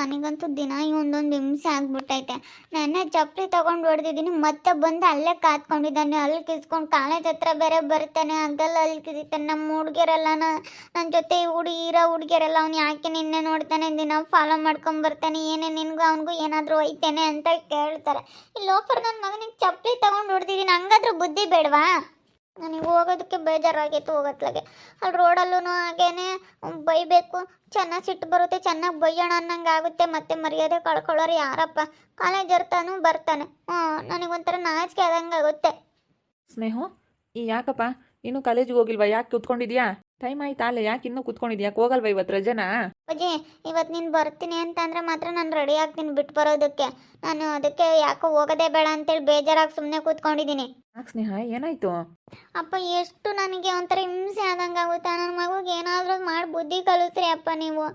ನನಗಂತೂ ದಿನ ಒಂದೊಂದು ಹಿಂಸೆ ಆಗ್ಬಿಟ್ಟೈತೆ. ನೆನ್ನೆ ಚಪ್ಪಲಿ ತಗೊಂಡು ಹೊಡೆದಿದ್ದೀನಿ, ಮತ್ತೆ ಬಂದು ಅಲ್ಲೇ ಕಾತ್ಕೊಂಡಿದ್ದಾನೆ ಅಲ್ಲಿ ಕಿಸ್ಕೊಂಡು ಕಾಲೇಜ್ ಹತ್ರ ಬೇರೆ ಬರ್ತಾನೆ ಆಗಲ್ಲ ಅಲ್ಲಿ ಕಿಸಿತಾನೆ ನಮ್ಮ ಹುಡುಗಿಯರೆಲ್ಲ ನನ್ನ ಜೊತೆ ಹುಡುಗಿರ ಹುಡುಗಿಯರೆಲ್ಲ, ಅವ್ನು ಯಾಕೆ ನಿನ್ನೆ ನೋಡ್ತಾನೆ, ದಿನ ಫಾಲೋ ಮಾಡ್ಕೊಂಡ್ ಬರ್ತಾನೆ, ಏನೇ ನಿನಗೂ ಅವನಿಗೂ ಏನಾದರೂ ಐತೇನೆ ಅಂತ ಕೇಳ್ತಾರೆ. ಈ ಲೋಫರ್ ನನ್ನ ಮಗನಿಗೆ ಚಪ್ಪಲಿ ತಗೊಂಡು ಹೊಡೆದಿದ್ದೀನಿ, ಹಂಗಾದ್ರೂ ಬುದ್ಧಿ ಬೇಡವಾ? ನನಗೆ ಹೋಗೋದಕ್ಕೆ ಬೇಜಾರಾಗಿತ್ತು ಹೋಗೋತ್ಲಾಗೆ. ಅಲ್ಲಿ ರೋಡಲ್ಲೂ ಹಾಗೇನೆ ಬೈಬೇಕು. ಚೆನ್ನಾಗಿ ಸಿಟ್ಟು ಬರುತ್ತೆ, ಚೆನ್ನಾಗಿ ಬೈಯೋಣ ಅನ್ನಂಗೆ ಆಗುತ್ತೆ ಮತ್ತೆ ಮರ್ಯಾದೆ ಕಳ್ಕೊಳ್ಳೋರು ಯಾರಪ್ಪ? ಕಾಲೇಜ್ ಇರ್ತಾನು ಬರ್ತಾನೆ. ಹ್ಞೂ ನನಗೊಂಥರ ನಾಚಿಕೆ ಆದಂಗೆ ಆಗುತ್ತೆ ಸ್ನೇಹು, ಈ ಯಾಕಪ್ಪ? ಇನ್ನೂ ಕಾಲೇಜಿಗೆ ಹೋಗಿಲ್ವಾ? ಯಾಕೆ ಕೂತ್ಕೊಂಡಿದ್ಯಾ? ಟೈಮ್ ಆಯ್ತಾ? ಅಲ್ಲೇ ಯಾಕೆ ಇನ್ನೂ ಕುತ್ಕೊಂಡಿದ್ಯಾ? ಹೋಗಲ್ವಾ ಇವತ್ತು ರಜನಾ? ಅಜ್ಜಿ ಇವತ್ತು ನೀನು ಬರ್ತೀನಿ ಅಂತಂದ್ರೆ ಮಾತ್ರ ನಾನು ರೆಡಿ ಆಗ್ತೀನಿ ಬಿಟ್ಟು ಬರೋದಕ್ಕೆ. ನಾನು ಅದಕ್ಕೆ ಯಾಕೋ ಹೋಗೋದೇ ಬೇಡ ಅಂತೇಳಿ ಬೇಜಾರಾಗಿ ಸುಮ್ಮನೆ ಕೂತ್ಕೊಂಡಿದ್ದೀನಿ. ಯಾಕೆ ಸ್ನೇಹ ಏನಾಯ್ತು? ಅಪ್ಪ ಎಷ್ಟು ನನಗೆ ಒಂಥರ ಹಿಂಸೆ ಆದಂಗೆ ಆಗುತ್ತೆ. ನನ್ನ ಮಗುಗೆ ಏನಾದರೂ ಮಾಡಿ ಬುದ್ಧಿ ಕಲಿಸ್ರಿ ಅಪ್ಪ ನೀವು.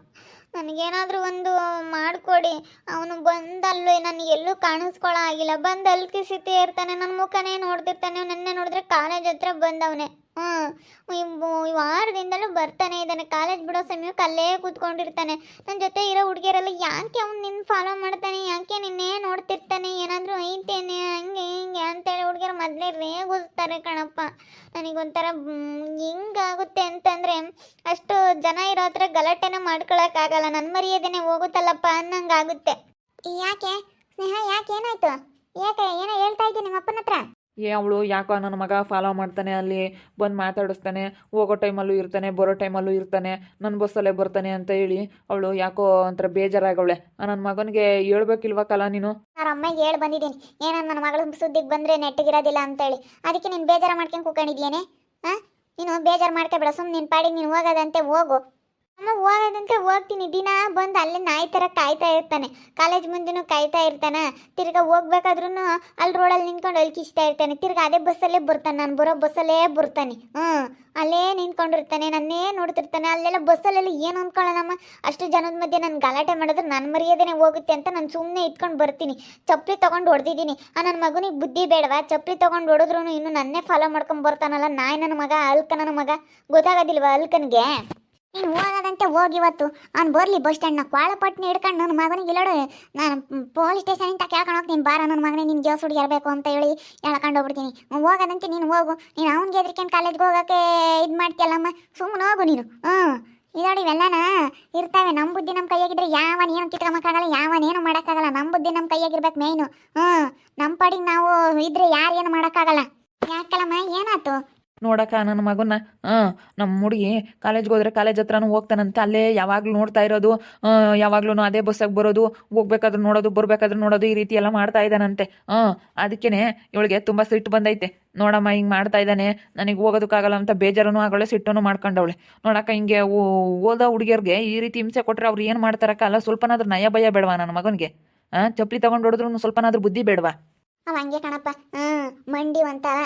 ನನಗೇನಾದರೂ ಒಂದು ಮಾಡಿಕೊಡಿ. ಅವನು ಬಂದಲ್ಲೇ ನನಗೆ ಎಲ್ಲೂ ಕಾಣಿಸ್ಕೊಳ್ಳೋ ಆಗಿಲ್ಲ. ಬಂದು ಅಲ್ಕಿ ಸಿತಿ ಇರ್ತಾನೆ ನನ್ನ ಮುಖನೇ ನೋಡ್ತಿರ್ತಾನೆ. ನೆನ್ನೆ ನೋಡಿದ್ರೆ ಕಾಲೇಜ್ ಹತ್ರ ಬಂದವನೇ. ಈ ವಾರದಿಂದಲೂ ಬರ್ತಾನೆ ಇದ್ದಾನೆ. ಕಾಲೇಜ್ ಬಿಡೋ ಸಮಯಕ್ಕೆ ಅಲ್ಲೇ ಕೂತ್ಕೊಂಡಿರ್ತಾನೆ. ನನ್ನ ಜೊತೆ ಇರೋ ಹುಡುಗಿಯರೆಲ್ಲ ಯಾಕೆ ಅವ್ನು ನಿನ್ನ ಫಾಲೋ ಮಾಡ್ತಾನೆ? ಯಾಕೆ ನಿನ್ನೇ ನೋಡ್ತಿರ್ತಾನೆ? ಏನಾದರೂ ಐತೇನೆ? ಹಂಗೆ ಹಿಂಗೆ ಅಂತೇಳಿ ಹುಡುಗಿಯರು ಮೊದಲೇ ರೇಗಿಸ್ತಾರೆ ಕಣಪ್ಪ. ನನಗೊಂಥರ ಹಿಂಗಾಗುತ್ತೆ ಅಂತಂದರೆ ಅಷ್ಟು ಜನ ಇರೋ ಹತ್ರ ಗಲಾಟೆನ ಮಾಡ್ಕೊಳಕ್ಕಾಗಲ್ಲ. ನನ್ನ ಮರ್ಯಾದೆನೆ ಹೋಗುತ್ತಲ್ಲಪ್ಪ ಅನ್ನಂಗಾಗುತ್ತೆ. ಯಾಕೆ? ಸ್ನೇಹ, ಯಾಕೆ ಏನಾಯ್ತು? ಯಾಕೆ? ಏನೋ ಹೇಳ್ತಾ ಇದ್ದೀನಿ ನಿಮ್ಮ ಅಪ್ಪನ ಹತ್ರ? ಏ, ಅವಳು ಯಾಕೋ ನನ್ನ ಮಗ ಫಾಲೋ ಮಾಡ್ತಾನೆ, ಅಲ್ಲಿ ಬಂದು ಮಾತಾಡಿಸ್ತಾನೆ, ಹೋಗೋ ಟೈಮಲ್ಲೂ ಇರ್ತಾನೆ, ಬರೋ ಟೈಮಲ್ಲೂ ಇರ್ತಾನೆ ನನ್ನ ಬಸ್ಸಲ್ಲೇ ಬರ್ತಾನೆ ಅಂತ ಹೇಳಿ ಅವಳು ಯಾಕೋ ಒಂಥರ ಬೇಜಾರಾಗವಳೆ. ನನ್ನ ಮಗನಿಗೆ ಹೇಳ್ಬೇಕಿಲ್ವಾ ಕಲಾ ನೀನು? ಅಮ್ಮಗೆ ಹೇಳಿ ಬಂದಿದ್ದೀನಿ. ಏನ ನನ್ನ ಮಗಳು ಸುದ್ದಿಗೆ ಬಂದರೆ ನೆಟ್ಟಗಿರೋದಿಲ್ಲ ಅಂತೇಳಿ ಅದಕ್ಕೆ ನೀನು ಬೇಜಾರು ಮಾಡ್ಕೊಂಡು ಕೂಕೊಂಡಿದ್ಯೇನೆ ಹಾಂ ನೀನು ಬೇಜಾರು ಮಾಡ್ಕೊಬೇಡ ಸುಮ್ಮನೆ ನಿನ್ನ ಪಾಡಿಗೆ ನೀನು ಹೋಗೋದಂತೆ ಹೋಗು. ಅಮ್ಮ ಹೋಗೋದಂತೆ ಹೋಗ್ತೀನಿ ದಿನ ಬಂದು ಅಲ್ಲೇ ನಾಯಿ ಥರ ಕಾಯ್ತಾ ಇರ್ತಾನೆ. ಕಾಲೇಜ್ ಮುಂದೆನೂ ಕಾಯ್ತಾ ಇರ್ತಾನೆ. ತಿರ್ಗಾ ಹೋಗ್ಬೇಕಾದ್ರೂ ಅಲ್ಲಿ ರೋಡಲ್ಲಿ ನಿಂತ್ಕೊಂಡು ಅಲ್ಲಿ ಇರ್ತಾನೆ. ತಿರ್ಗಾ ಅದೇ ಬಸ್ಸಲ್ಲೇ ಬರ್ತಾನೆ. ನಾನು ಬರೋ ಬಸ್ಸಲ್ಲೇ ಬರ್ತಾನೆ. ಹ್ಞೂ. ಅಲ್ಲೇ ನಿಂತ್ಕೊಂಡಿರ್ತಾನೆ. ನನ್ನೇ ನೋಡ್ತಿರ್ತಾನೆ. ಅಲ್ಲೆಲ್ಲ ಬಸ್ಸಲ್ಲೆಲ್ಲ ಏನು ಅಂದ್ಕೊಳ್ಳೋಣಮ್ಮ ಅಷ್ಟು ಜನದ ಮಧ್ಯೆ ನಾನು ಗಲಾಟೆ ಮಾಡಿದ್ರೆ ನನ್ನ ಮರ್ಯಾದೆನೇ ಹೋಗುತ್ತೆ ಅಂತ ನಾನು ಸುಮ್ಮನೆ ಇಟ್ಕೊಂಡು ಬರ್ತೀನಿ. ಚಪ್ಪಲಿ ತೊಗೊಂಡು ಹೊಡೆದಿದ್ದೀನಿ. ಆ ನನ್ನ ಮಗನಿಗೆ ಬುದ್ಧಿ ಬೇಡವಾ? ಚಪ್ಪಲಿ ತೊಗೊಂಡು ಹೊಡೆದ್ರು ಇನ್ನು ನನ್ನೇ ಫಾಲೋ ಮಾಡ್ಕೊಂಡು ಬರ್ತಾನಲ್ಲ ನಾಯಿ ನನ್ನ ಮಗ, ಅಲ್ಕ ನನ್ನ ಮಗ? ಗೊತ್ತಾಗೋದಿಲ್ವಾ ಅಲ್ಕನ್ಗೆ? ನೀನು ಹೋಗೋದಂತೆ ಹೋಗಿ ಇವತ್ತು. ಅವ್ನು ಬರಲಿ ಬಸ್ ಸ್ಟ್ಯಾಂಡ್ನ ಕ್ವಾಳಪಟ್ನಿ ಹಿಡ್ಕೊಂಡು ನನ್ನ ಮಗನಿಗೆ ಇಲ್ಲೋಡು. ನಾನು ಪೊಲೀಸ್ ಸ್ಟೇಷನ್ ಅಂತ ಕೇಳ್ಕೊಂಡು ಹೋಗ್ತೀನಿ. ಬಾರ ನನ್ನ ಮಗನೇ ನಿನ್ನ ಜೋಸ್ ಹುಡುಗಿ ಇರಬೇಕು ಅಂತ ಹೇಳಿ ಹೇಳ್ಕೊಂಡು ಹೋಗ್ಬಿಡ್ತೀನಿ. ಹೋಗೋದಂತೆ ನೀನು ಹೋಗು. ನೀನು ಅವ್ನಿಗೆ ಎದ್ರಿಕೊಂಡು ಕಾಲೇಜ್ಗೆ ಹೋಗೋಕ್ಕೆ ಇದು ಮಾಡ್ತೀಯಲ್ಲಮ್ಮ? ಸುಮ್ಮನೆ ಹೋಗು ನೀನು. ಹ್ಞೂ ಇದೋಡಿ ಇವೆಲ್ಲನ ಇರ್ತವೆ. ನಮ್ಮ ಬುದ್ಧಿ ನಮ್ಮ ಕೈಯಾಗಿದ್ರೆ ಯಾವ ಏನು ಕಿತ್ಕೊಂಬಕ್ಕಾಗಲ್ಲ ಯಾವ ಏನು ಮಾಡೋಕ್ಕಾಗಲ್ಲ. ನಮ್ಮ ಬುದ್ಧಿ ನಮ್ಮ ಕೈಯಾಗಿರ್ಬೇಕು ಮೇಯ್ನು ಹ್ಞೂ ನಮ್ಮ ಪಾಡಿಗೆ ನಾವು ಇದ್ರೆ ಯಾರು ಏನು ಮಾಡೋಕ್ಕಾಗಲ್ಲ. ಯಾಕಲ್ಲಮ್ಮ, ಏನಾಯ್ತು? ನೋಡಕ್ಕ ನನ್ನ ಮಗನ ಹಾಂ ನಮ್ಮ ಹುಡುಗಿ ಕಾಲೇಜ್ಗೆ ಹೋದ್ರೆ ಕಾಲೇಜ್ ಹತ್ರನೂ ಹೋಗ್ತಾನಂತೆ. ಅಲ್ಲೇ ಯಾವಾಗಲೂ ನೋಡ್ತಾ ಇರೋದು ಯಾವಾಗ್ಲೂ ಅದೇ ಬಸ್ಸಾಗಿ ಬರೋದು, ಹೋಗ್ಬೇಕಾದ್ರೆ ನೋಡೋದು, ಬರ್ಬೇಕಾದ್ರೆ ನೋಡೋದು, ಈ ರೀತಿ ಎಲ್ಲ ಮಾಡ್ತಾ ಇದ್ದಾನಂತೆ. ಹಾಂ ಅದಕ್ಕೇ ಇವಳಿಗೆ ತುಂಬ ಸಿಟ್ಟು ಬಂದೈತೆ. ನೋಡಮ್ಮ, ಹಿಂಗೆ ಮಾಡ್ತಾ ಇದ್ದಾನೆ, ನನಗೆ ಹೋಗೋದಕ್ಕಾಗಲ್ಲ ಅಂತ ಬೇಜಾರನು ಆಗೋಳೆ, ಸಿಟ್ಟನು ಮಾಡ್ಕೊಂಡವಳೆ. ನೋಡಕ್ಕ, ಹಿಂಗೆ ಓದ ಹುಡುಗಿಯರ್ಗೆ ಈ ರೀತಿ ಹಿಂಸೆ ಕೊಟ್ಟರೆ ಅವ್ರು ಏನು ಮಾಡ್ತಾರಕ್ಕ? ಅಲ್ಲ, ಸ್ವಲ್ಪನಾದ್ರೂ ನಯ ಭಯ ಬೇಡವಾ ನನ್ನ ಮಗನಿಗೆ? ಹಾಂ, ಚಪ್ಪಲಿ ತಗೊಂಡು ಹೊಡೆದ್ರು ಸ್ವಲ್ಪನಾದ್ರೂ ಬುದ್ಧಿ ಬೇಡವಾ? ಹಂಗೆ ಕಣಪ್ಪ ಹ್ಞೂ ಮಂಡಿ ಒಂಥರ.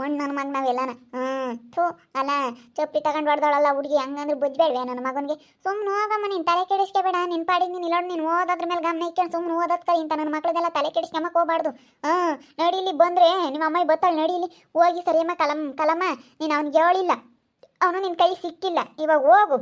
ಮಣ್ಣು ನನ್ನ ಮಗ ನಾವೆಲ್ಲನ ಹ್ಞೂ ಥೂ, ಅಲ್ಲ ಚಪ್ಪಿ ತಗೊಂಡು ಹೊಡೆದವಳಲ್ಲ ಹುಡುಗಿ, ಹಂಗಂದ್ರೆ ಬುದ್ಧಿ ನನ್ನ ಮಗನಿಗೆ? ಸುಮ್ಮನೆ ಹೋಗಮ್ಮ ನೀನು ತಲೆ ಕೆಡಿಸ್ಕೋಬೇಡ ನಿನ್ನ ಪಾಡಿಗೆ ನೀನು ಇಲ್ಲೋಡು ನೀನು ಓದೋದ್ರ ಮೇಲೆ ಗಮನ ಇಟ್ಕೊಂಡು ಸುಮ್ಮನೆ ಓದೋದ್ ಕೈ ಅಂತ ನನ್ನ ಮಕ್ಕಳದೆಲ್ಲ ತಲೆ ಕೆಡಿಸ್ಕೊಂಬಕ್ಕೆ ಹೋಗ್ಬಾರ್ದು. ಹ್ಞೂ ನಡಿ ಇಲ್ಲಿ ಬಂದರೆ, ನಿಮ್ಮ ಅಮ್ಮ ಬತ್ತಾಳೆ, ನಡಿ ಇಲ್ಲಿ. ಹೋಗಿ ಸರಿಯಮ್ಮ, ಕಲಮ್, ಕಲಮ್ಮ, ನೀನು ಅವ್ನಿಗೆ ಹೇಳಿಲ್ಲ ಅವನು ನಿನ್ನ ಕೈ ಸಿಕ್ಕಿಲ್ಲ. ಇವಾಗ ಹೋಗು.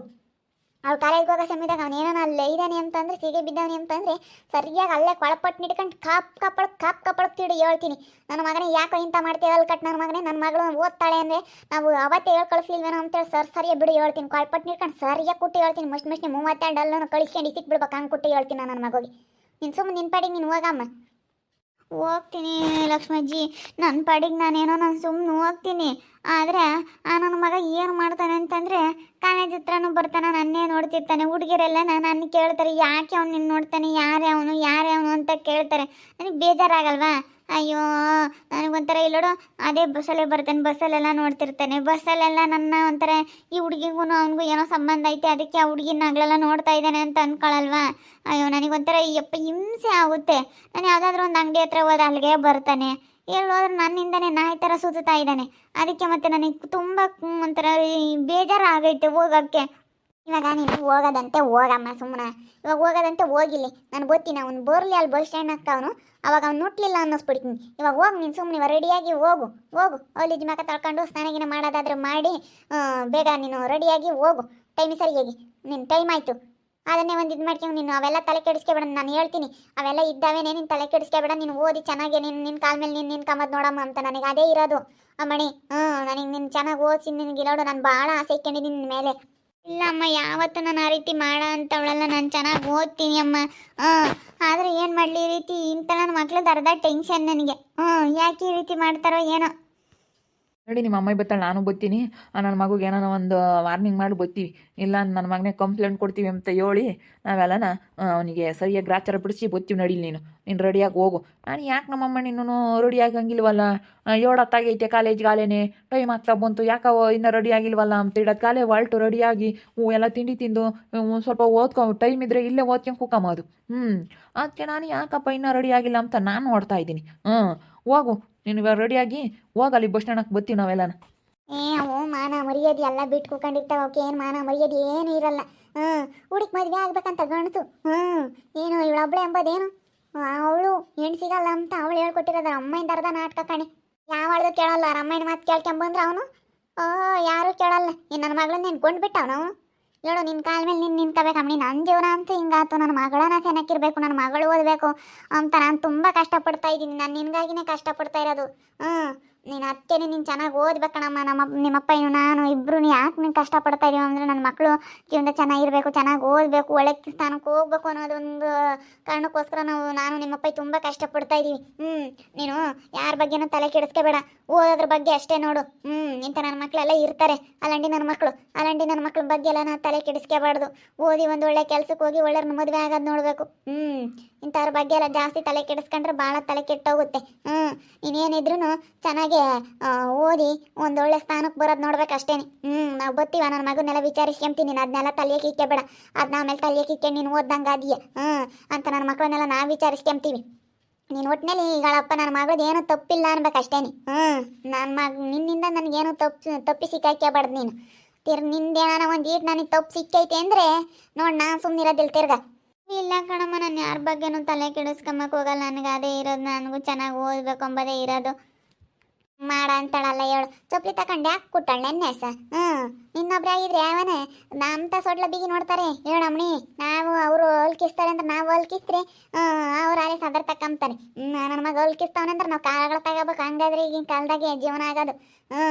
ಅವ್ಳು ಕಾಲೇಜ್ಗೆ ಹೋಗೋ ಸಮಯದಾಗ ಅವ್ನು ಏನೋ ಅಲ್ಲೇ ಇದ್ದಾನೆ ಅಂತಂದ್ರೆ, ಸಿಗೆ ಬಿದ್ದವನಿ ಅಂತಂದ್ರೆ, ಸರಿಯಾಗಿ ಅಲ್ಲೇ ಕೊಳಪಟ್ಟು ನಿಡ್ಕೊಂಡು ಕಾಪ್ ಕಪ್ಪಳ ಕಾಪ್ ಕಪ್ಪಳ ತಿಡಿ ಹೇಳ್ತೀನಿ. ನನ್ನ ಮಗನೇ ಯಾಕೋ ಇಂಥ ಅಲ್ಲಿ ಕಟ್ ನನ್ನ ಮಗನೇ ನನ್ನ ಮಗಳು ಓದ್ತಾಳೆ ಅಂದರೆ ನಾವು ಅವತ್ತೇ ಹೇಳಿ ಕಳಿಸ್ಲಿಲ್ವೇನೋ ಅಂತೇಳಿ ಸರ್ ಸರಿಯಾಗಿ ಬಿಡು ಹೇಳ್ತೀನಿ. ಕೊಳಪಟ್ಟು ನಿಡ್ಕೊಂಡು ಸರಿಯಾಗಿ ಕುಟ್ಟಿ ಹೇಳ್ತೀನಿ. ಮಸ್ಟ್ ಮಸ್ಟ್ನೆ ಮೂವತ್ತೆರಡು ಅಲ್ಲೂ ಕಳಿಸ್ಕೊಂಡು ಇಸಿಕ್ ಬಿಡ್ಬೇಕು ಹಂಗೆ ಕುಟ್ಟಿ ಹೇಳ್ತೀನಿ ನಾನು ನನ್ನ ಮಗುಗೆ. ನೀನು ಸುಮ್ಮನೆ ನಿನ್ನ ಪಾಡಿಗೆ ನೀನು ಹೋಗಮ್ಮ. ಹೋಗ್ತೀನಿ ಲಕ್ಷ್ಮಜ್ಜಿ ನನ್ನ ಪಾಡಿಗೆ ನಾನೇನೋ ನಾನು ಸುಮ್ಮನೆ ಹೋಗ್ತೀನಿ. ಆದರೆ, ಆ ನನ್ನ ಮಗ ಏನು ಮಾಡ್ತಾನೆ ಅಂತಂದರೆ ಕಾಲೇಜ್ ಹತ್ರನೂ ಬರ್ತಾನೆ, ನನ್ನೇ ನೋಡ್ತಿರ್ತಾನೆ. ಹುಡುಗಿರೆಲ್ಲ ನನ್ನ ಕೇಳ್ತಾರೆ, ಯಾಕೆ ಅವ್ನು ನಿನ್ನ ನೋಡ್ತಾನೆ? ಯಾರೇ ಅವನು? ಯಾರೇ ಕೇಳ್ತಾರೆ. ನನಗೆ ಬೇಜಾರಾಗಲ್ವಾ? ಅಯ್ಯೋ, ನನಗೊಂಥರ ಇಲ್ಲೋಡು ಅದೇ ಬಸ್ಸಲ್ಲೇ ಬರ್ತಾನೆ, ಬಸ್ಸಲ್ಲೆಲ್ಲ ನೋಡ್ತಿರ್ತಾನೆ. ಬಸ್ಸಲ್ಲೆಲ್ಲ ನನ್ನ ಒಂಥರ ಈ ಹುಡುಗಿಗೂ ಅವನಿಗೂ ಏನೋ ಸಂಬಂಧ ಐತೆ, ಅದಕ್ಕೆ ಆ ಹುಡುಗಿನ ಹಗಲೆಲ್ಲ ನೋಡ್ತಾ ಇದ್ದಾನೆ ಅಂತ ಅನ್ಕೊಳಲ್ವಾ? ಅಯ್ಯೋ, ನನಗೊಂಥರ ಯಪ್ಪ ಹಿಂಸೆ ಆಗುತ್ತೆ. ನಾನು ಯಾವುದಾದ್ರೂ ಒಂದು ಅಂಗಡಿ ಹತ್ರ ಹೋದ ಅಲ್ಲಿಗೆ ಬರ್ತಾನೆ. ಎಲ್ಲೋದ್ರೆ ನನ್ನಿಂದನೇ ನಾಯಿ ಥರ ಸುತ್ತಾ ಇದ್ದಾನೆ. ಅದಕ್ಕೆ ಮತ್ತೆ ನನಗೆ ತುಂಬ ಒಂಥರ ಬೇಜಾರು ಆಗೈತೆ ಹೋಗೋಕ್ಕೆ. ಇವಾಗ ನೀನು ಹೋಗೋದಂತೆ ಹೋಗಮ್ಮ ಸುಮ್ಮನೆ ಇವಾಗ ಹೋಗದಂತೆ ಹೋಗಿಲ್ಲಿ. ನಾನು ಗೊತ್ತೀನಿ ಅವ್ನು ಬೋರ್ಲಿ, ಅಲ್ಲಿ ಬಸ್ ಸ್ಟ್ಯಾಂಡ್ ಹಕ್ಕ ಅವನು. ಅವಾಗ ಅವ್ನು ನುಟ್ಲಿಲ್ಲ ಅನ್ನಿಸ್ಬಿಡ್ತೀನಿ. ಇವಾಗ ಹೋಗಿ ನೀನು ಸುಮ್ಮನೆ ಇವಾಗ ರೆಡಿಯಾಗಿ ಹೋಗು. ಹೋಗು. ಅಲ್ಲಿ ಮಕ ತಳ್ಕೊಂಡು ಸ್ನಾನಗಿನ ಮಾಡೋದಾದ್ರೆ ಮಾಡಿ. ಬೇಗ ನೀನು ರೆಡಿಯಾಗಿ ಹೋಗು. ಟೈಮ್ ಸರಿಯಾಗಿ ನಿನ್ನ ಟೈಮ್ ಆಯಿತು. ಅದನ್ನೇ ಒಂದು ಇದು ಮಾಡ್ಕೊಂಡು ನೀನು. ಅವೆಲ್ಲ ತಲೆ ಕೆಡಿಸ್ಕೊಬೇಡ ನಾನು ಹೇಳ್ತೀನಿ. ಅವೆಲ್ಲ ಇದ್ದಾವೇನೆ ನೀನು ತಲೆ ಕೆಡಿಸ್ಕೊಬೇಡ ನೀನು ಓದಿ ಚೆನ್ನಾಗಿ ನಿನ್ನ ನಿನ್ನ ಕಾಲ ಮೇಲೆ ನೀನು ನಿನ್ನ ಕಮ್ಮದ್ ನೋಡಮ್ಮ ಅಂತ ನನಗೆ ಅದೇ ಇರೋದು. ಅಮ್ಮಣಿ ಹ್ಞೂ ನನಗೆ ನಿನ್ನ ಚೆನ್ನಾಗಿ ಓದಿಸಿ ನಿನಗೆ ಇರೋಡು ನಾನು ಭಾಳ ಆಸೆ ಇಟ್ಕೊಂಡಿದ್ದೀನಿ ನಿನ್ನ ಮೇಲೆ. ಇಲ್ಲ ಅಮ್ಮ ಯಾವತ್ತೂ ನಾನು ರೀತಿ ಮಾಡ ಅಂತವಳಲ್ಲ, ನಾನು ಚೆನ್ನಾಗಿ ಓದ್ತೀನಿ ಅಮ್ಮ. ಹಾಂ ಆದರೆ ಏನು ಮಾಡಲಿ ಈ ರೀತಿ ಇಂಥ ನನ್ನ ಮಕ್ಳದ್ದು ಅರ್ಧ ಟೆನ್ಷನ್ ನನಗೆ. ಹ್ಞೂ ಯಾಕೆ ಈ ರೀತಿ ಮಾಡ್ತಾರೋ ಏನೋ. ನೋಡಿ, ನಿಮ್ಮ ಅಮ್ಮ ಬತ್ತಾಳೆ ನಾನು ಬತ್ತೀನಿ. ನನ್ನ ಮಗುಗೆ ಏನಾನ ಒಂದು ವಾರ್ನಿಂಗ್ ಮಾಡಿ, ಬತ್ತೀವಿ. ಇಲ್ಲ ನನ್ನ ಮಗನೇ ಕಂಪ್ಲೇಂಟ್ ಕೊಡ್ತೀವಿ ಅಂತ ಹೇಳಿ, ನಾವೆಲ್ಲನ ಅವನಿಗೆ ಸರಿಯಾಗಿ ಗ್ರಾಚಾರ ಬಿಡಿಸಿ, ಬತ್ತೀವಿ ನಡೀಲಿ ನೀನು. ನೀನು ರೆಡಿಯಾಗಿ ಹೋಗು. ನಾನು ಯಾಕೆ ನಮ್ಮಮ್ಮ ನೀನು ಏಳು ಹತ್ತಾಗೈತೆ ಕಾಲೇಜ್ಗೆ ಆಲೇನೆ ಟೈಮ್ ಆಗ್ತಾ ಬಂತು ಯಾಕವ ಇನ್ನೂ ರೆಡಿ ಆಗಿಲ್ವಲ್ಲ ಅಂತ ಇಡೋದು ಕಾಲೇ ವಾಲ್ಟು ರೆಡಿಯಾಗಿ ಹ್ಞೂ ಎಲ್ಲ ತಿಂಡಿ ತಿಂದು ಸ್ವಲ್ಪ ಓದ್ಕೊ ಟೈಮ್ ಇದ್ರೆ ಇಲ್ಲೇ ಓದ್ಕೊಂಡು ಅದು. ಹ್ಞೂ ಅದಕ್ಕೆ ನಾನು ಯಾಕಪ್ಪ ಇನ್ನೂ ರೆಡಿ ಆಗಿಲ್ಲ ಅಂತ ನಾನು ನೋಡ್ತಾ ಇದ್ದೀನಿ. ಹ್ಞೂ ಹೋಗು. ನೀನು ಇವಾಗ ರೆಡಿಯಾಗಿ ಹೋಗಲ್ಲಿ ಬಸ್ ಸ್ಟ್ಯಾಂಡಕ್ಕೆ ಬರ್ತೀವಿ ನಾವೆಲ್ಲ ಏ ಅವು ಮಾನ, ಮರ್ಯಾದೆ ಎಲ್ಲ ಬಿಟ್ಟು ಕೂಕೊಂಡಿರ್ತಾವ. ಅವಕ್ಕೆ ಏನು ಮಾನ, ಮರ್ಯಾದೆ ಏನು ಇರಲ್ಲ. ಹ್ಞೂ, ಹುಡುಕ್ ಮದುವೆ ಆಗ್ಬೇಕಂತ ಗಣಿಸು ಹ್ಞೂ, ಏನು ಇವಳೊಬ್ಳೆ ಎಂಬುದೇನು? ಅವಳು ಹೆಣ್ಣು ಸಿಗಲ್ಲ ಅಂತ ಅವಳು ಹೇಳ್ಕೊಟ್ಟಿರೋದು. ಅಮ್ಮಯಿಂದ ಅರ್ಧ ನಾಟಕ ಕಣೆ. ಯಾವಳ್ದು ಕೇಳಲ್ಲ. ಅಮ್ಮನ ಮಾತು ಕೇಳ್ಕೊಂಬಂದ್ರೆ ಅವನು? ಓ, ಯಾರು ಕೇಳಲ್ಲ. ಇನ್ನು ನನ್ನ ಮಗಳನ್ನ ನೆನ್ಕೊಂಡ್ಬಿಟ್ಟ ಅವನು? ಹೇಳು ನಿನ್ನ ಕಾಲ ಮೇಲೆ ನಿನ್ನ ಅಮ್ಮಿ. ನನ್ನ ಜೀವನ ಅಂತೂ ಹಿಂಗಾತು ನನ್ನ ಮಗಳನ್ನ ಚೆನ್ನಾಗಿರ್ಬೇಕು ನನ್ನ ಮಗಳು ಓದಬೇಕು ಅಂತ ನಾನು ತುಂಬ ಕಷ್ಟಪಡ್ತಾ ಇದ್ದೀನಿ. ನಾನು ನಿನಗಾಗಿನೇ ಕಷ್ಟಪಡ್ತಾ ಇರೋದು. ಹ್ಞೂ ನೀನು ಅದಕ್ಕೇನೆ ನೀನು ಚೆನ್ನಾಗಿ ಓದ್ಬೇಕಣಮ್ಮ ನಮ್ಮ ನಿಮ್ಮಪ್ಪ ಇನ್ನು ನಾನು ಇಬ್ಬರು ಯಾಕೆ ನೀನು ಕಷ್ಟಪಡ್ತಾ ಇದೀವಿ ಅಂದರೆ ನನ್ನ ಮಕ್ಕಳು ಜೀವನ ಚೆನ್ನಾಗಿರಬೇಕು, ಚೆನ್ನಾಗಿ ಓದಬೇಕು, ಒಳ್ಳೆ ಸ್ಥಾನಕ್ಕೆ ಹೋಗ್ಬೇಕು ಅನ್ನೋದೊಂದು ಕಾರಣಕ್ಕೋಸ್ಕರ ನಾವು ನಾನು ನಿಮ್ಮಪ್ಪ ತುಂಬ ಕಷ್ಟಪಡ್ತಾ ಇದ್ದೀವಿ ಹ್ಞೂ ನೀನು ಯಾರ ಬಗ್ಗೆನೂ ತಲೆ ಕೆಡಿಸ್ಕೋಬೇಡ. ಓದೋದ್ರ ಬಗ್ಗೆ ಅಷ್ಟೇ ನೋಡು. ಹ್ಞೂ ಇಂಥ ನನ್ನ ಮಕ್ಕಳೆಲ್ಲ ಇರ್ತಾರೆ. ಅಲ್ಲಂಡಿ ನನ್ನ ಮಕ್ಕಳು ಅಲ್ಲಂಡಿ ನನ್ನ ಮಕ್ಕಳ ಬಗ್ಗೆ ಎಲ್ಲ ನಾನು ತಲೆ ಕೆಡಿಸ್ಕೋಬಾರ್ದು. ಓದಿ ಒಂದು ಒಳ್ಳೆ ಕೆಲ್ಸಕ್ಕೆ ಹೋಗಿ ಒಳ್ಳೆ ಮದುವೆ ಆಗೋದು ನೋಡಬೇಕು. ಹ್ಞೂ ಇಂಥವ್ರ ಬಗ್ಗೆ ಎಲ್ಲ ಜಾಸ್ತಿ ತಲೆ ಕೆಡಿಸ್ಕೊಂಡ್ರೆ ಭಾಳ ತಲೆ ಕೆಟ್ಟೋಗುತ್ತೆ. ಹ್ಞೂ ನೀನೇನಿದ್ರು ಚೆನ್ನಾಗಿ ಆ, ಓದಿ ಒಂದೊಳ್ಳೆ ಸ್ಥಾನಕ್ಕೆ ಬರೋದು ನೋಡ್ಬೇಕಷ್ಟೇನೆ. ಹ್ಞೂ ನಾವು ಬರ್ತೀವ ನನ್ನ ಮಗನೆಲ್ಲ ವಿಚಾರಿಸ್ಕೊಂತೀನಿ ನೀನು ಅದನ್ನೆಲ್ಲ ತಲೆಯಕ್ಕೆ ಇಕ್ಕೆಬೇಡ ಅದನ್ನ ಆಮೇಲೆ ತಲೆಯಕ್ಕೆ ಇಕ್ಕೆ ನೀನು ಓದ್ದಂಗೆ ಅದೀಯ ಹ್ಞೂ ಅಂತ ನನ್ನ ಮಕ್ಕಳನ್ನೆಲ್ಲ ನಾವು ವಿಚಾರಿಸ್ಕೊಂತೀವಿ ನೀನು ಒಟ್ಟಿನಲ್ಲಿ ಈಗಳಪ್ಪ ನನ್ನ ಮಗಳದ್ದು ಏನೂ ತಪ್ಪಿಲ್ಲ ಅನ್ಬೇಕಷ್ಟೇನೆ. ಹ್ಞೂ ನನ್ನ ಮಗ ನಿನ್ನಿಂದ ನನಗೇನು ತಪ್ಪು ತಪ್ಪಿ ಸಿಕ್ಕಾಕ್ಯಬಾರ್ದು ನೀನು. ತಿರ್ ನಿಂದೇನಾನ ಒಂದು ಈಟ್ ನನಗೆ ತಪ್ಪು ಸಿಕ್ಕೈತೆ ಅಂದರೆ ನೋಡಿ ನಾನು ಸುಮ್ಮನಿರೋದಿಲ್ಲ ತಿರ್ಗ. ಇಲ್ಲ ಕಣಮ್ಮ ನಾನು ಯಾರ ಬಗ್ಗೆನೂ ತಲೆ ಕೆಡಿಸ್ಕೊಂಬಕ್ ಹೋಗಲ್ಲ. ನನಗೆ ಅದೇ ಇರೋದು ನನಗೂ ಚೆನ್ನಾಗಿ ಓದ್ಬೇಕು ಅಂಬೋದೇ ಇರೋದು. ಮಾಡ ಅಂತಾಳಲ್ಲ ಹೇಳು. ಚೊಪ್ಲಿ ತಕೊಂಡು ಕೊಟ್ಟಾಳ ನೆನ್ನೆ ಹ್ಞೂ ಇನ್ನೊಬ್ರು ಆಗಿದ್ರೆ ಯಾವನ? ನಮ್ಮ ಸೊಡ್ಲ ಬಿಗಿ ನೋಡ್ತಾರೆ. ಹೇಳಮ್ಮಣಿ ನಾವು ಅವರು ಹೊಲ್ಕಿಸ್ತಾರೆ ಅಂದ್ರೆ ನಾವು ಹೋಲ್ಕಿಸ್ತ್ರಿ ಅವ್ರು ಅಲ್ಲಿ ಸದರ್ ತಕ್ಕಂತಾರೆ ನನ್ನ ಮಗ ಹೊಲ್ಕಿಸ್ತಾವನೆ ಅಂದ್ರೆ ನಾವು ಕಾಳುಗಳು ತಗೋಬೇಕು. ಹಂಗಾದ್ರೆ ಈಗಿನ ಕಾಲದಾಗೆ ಜೀವನ ಆಗೋದು. ಹ್ಞೂ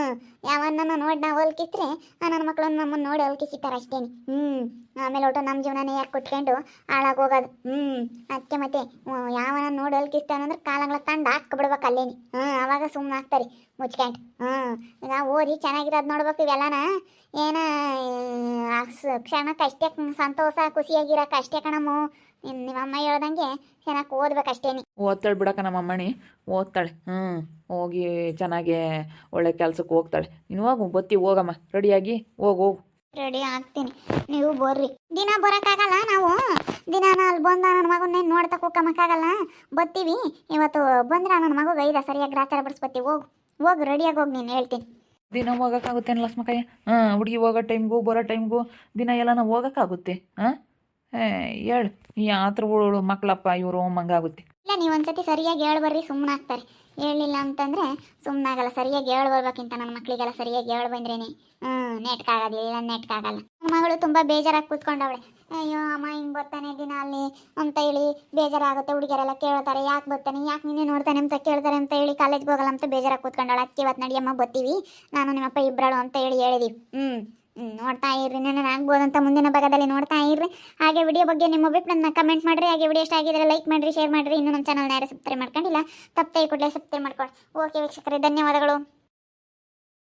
ಯಾವನ್ನ ನೋಡಿ ನಾವು ಹೋಲ್ಕಿಸ್ತ್ರಿ ನನ್ನ ಮಕ್ಕಳು ನಮ್ಮನ್ನು ನೋಡಿ ಹೋಲ್ಕಿಸಿತಾರೆ ಅಷ್ಟೇನೆ ಹ್ಞೂ ಆಮೇಲೆ ಒಟ್ಟು ನಮ್ಮ ಜೀವನನೇ ಯಾಕೆ ಕೊಟ್ಕೊಂಡು ಹಾಳಾಗೋಗೋದು ಹ್ಞೂ ಅದಕ್ಕೆ ಮತ್ತೆ ಯಾವನ ನೋಡಿ ಹೊಲ್ಕಿಸ್ತಾನಂದ್ರೆ ಕಾಲಗಳ ತಂಡ ಹಾಕ್ಬಿಡ್ಬೇಕು ಅಲ್ಲೇನಿ. ಹ್ಞೂ ಅವಾಗ ಸುಮ್ಮನೆ ಹಾಕ್ತಾರೆ. ಮುಚ್ಕೊಂಡು ಹ್ಞೂ ಈಗ ಓದಿ ಚೆನ್ನಾಗಿರೋದು ನೋಡ್ಬೇಕು ಇವೆಲ್ಲನ. ಏನ ಕ್ಷಣಕ್ಕೆ ಅಷ್ಟೇ ಸಂತೋಷ ಖುಷಿಯಾಗಿರಕ್ಕೆ ಅಷ್ಟೇ ಕಣಮ್ಮು. ನಿಮ್- ನಿಮ್ಮಮ್ಮ ಹೇಳ್ದಂಗೆ ಚೆನ್ನಾಗಿ ಓದ್ಬೇಕಷ್ಟೇನಿ ಓದ್ತಾಳೆ ಬಿಡಕ್ಕ ನಮ್ಮ ಅಮ್ಮಣಿ ಓದ್ತಾಳೆ. ಹ್ಞೂ ಹೋಗಿ ಚೆನ್ನಾಗಿ ಒಳ್ಳೆ ಕೆಲ್ಸಕ್ಕೆ ಹೋಗ್ತಾಳೆ. ನೀನು ಹೋಗು ಬತ್ತಿ ಹೋಗಮ್ಮ ರೆಡಿಯಾಗಿ ಹೋಗು ಹೋಗು. ರೆಡಿ ಆಗ್ತೀನಿ. ನೀವು ಬರ್ರಿ. ದಿನ ಬರೋಕ್ಕಾಗಲ್ಲ ನಾವು? ದಿನ ಅಲ್ಲಿ ಬಂದ ನನ್ನ ಮಗನ್ನೇ ನೋಡ್ತಾ ಕೂಕಮಕ್ಕಾಗಲ್ಲ ಬತ್ತೀವಿ. ಇವತ್ತು ಬಂದ್ರೆ ನನ್ನ ಮಗುಗೆ ಐದ ಸರಿಯಾಗಿ ಗ್ರಾಚಾರ ಬಿಡಿಸ್ಬತ್ತೀವಿ ಹೋಗು. ಹೋಗು ರೆಡಿಯಾಗಿ ಹೋಗಿ ನೀನು ಹೇಳ್ತೀನಿ. ದಿನ ಹೋಗೋಕ್ಕಾಗುತ್ತೆ ಲಕ್ಷ್ಮಕ್ಕಯ್ಯ ಹಾಂ, ಹುಡುಗಿ ಹೋಗೋ ಟೈಮ್ಗೂ, ಬರೋ ಟೈಮ್ಗೂ ದಿನ ಎಲ್ಲ ನಾವು ಹೋಗೋಕ್ಕಾಗುತ್ತೆ, ಹಾಂ? ಹೇಳು, ಈ ಥರ ಮಕ್ಕಳಪ್ಪ ಇವರು ಮಂಗಾಗುತ್ತೆ ಇಲ್ಲ, ನೀವು ಒಂದ್ಸತಿ ಸರಿಯಾಗಿ ಹೇಳ್ಬರ್ರಿ ಸುಮ್ಮನೆ ಆಗ್ತಾರೆ. ಹೇಳಿಲ್ಲ ಅಂತಂದ್ರೆ ಸುಮ್ಮನಾಗಲ್ಲ ಸರಿಯಾಗಿ ಹೇಳ್ಬರ್ಬೇಕಿಂತ ನನ್ನ ಮಕ್ಕಳಿಗೆಲ್ಲ ಸರಿಯಾಗಿ ಹೇಳ್ ಬಂದ್ರೇನೆ ಹ್ಞೂ ನೆಟ್ಕಾಗೋದಿಲ್ಲ ನೆಟ್ಕಾಗಲ್ಲ. ನನ್ನ ಮಗಳು ತುಂಬ ಬೇಜಾರಾಗಿ ಕೂತ್ಕೊಂಡವಳೆ. ಅಯ್ಯೋ, ಅಮ್ಮ ಹಿಂಗೆ ಬರ್ತಾನೆ ದಿನ ಅಲ್ಲಿ ಅಂತ ಹೇಳಿ ಬೇಜಾರಾಗುತ್ತೆ, ಹುಡುಗಿಯರೆಲ್ಲ ಕೇಳ್ತಾರೆ, ಯಾಕೆ ಬರ್ತಾನೆ, ಯಾಕೆ ನೀನೇ ನೋಡ್ತಾನೆ ಅಂತ ಕೇಳ್ತಾರೆ ಅಂತ ಹೇಳಿ ಕಾಲೇಜ್ಗೆ ಹೋಗಲ್ಲ ಅಂತ ಬೇಜಾರಾಗಿ ಕೂತ್ಕೊಂಡವಳೆ. ಅದಕ್ಕೆ ಇವತ್ತು ನಡಿಯಮ್ಮ ಬರ್ತೀವಿ, ನಾನು ನಿಮ್ಮಪ್ಪ ಇಬ್ಬರಳು ಅಂತ ಹೇಳಿ ಹೇಳಿದೀವಿ. ಹ್ಞೂ ನೋಡ್ತಾ ಇರ್ರಿ. ನಾನು ಆಗ್ಬೋದಂತ ಮುಂದಿನ ಭಾಗದಲ್ಲಿ ನೋಡ್ತಾ ಇರ್ರಿ. ಹಾಗೆ ವಿಡಿಯೋ ಬಗ್ಗೆ ನಿಮ್ಮ ಅಭಿಪ್ರಾಯನ ಕಮೆಂಟ್ ಮಾಡಿರಿ. ಹಾಗೆ ವಿಡಿಯೋ ಇಷ್ಟ ಆಗಿದ್ರೆ ಲೈಕ್ ಮಾಡಿರಿ ಶೇರ್ ಮಾಡಿರಿ. ಇನ್ನು ನಮ್ಮ ಚಾನಲ್ನ ಯಾರು ಸಬ್ಸ್ಕ್ರೈಬ್ ಮಾಡ್ಕೊಂಡಿಲ್ಲ, ತಪ್ಪೇ ಕೂಡಲೇ ಸಬ್ಸ್ಕ್ರೈಬ್ ಮಾಡ್ಕೊಳ್ಳಿ. ಓಕೆ ವೀಕ್ಷಕರೇ, ಧನ್ಯವಾದಗಳು.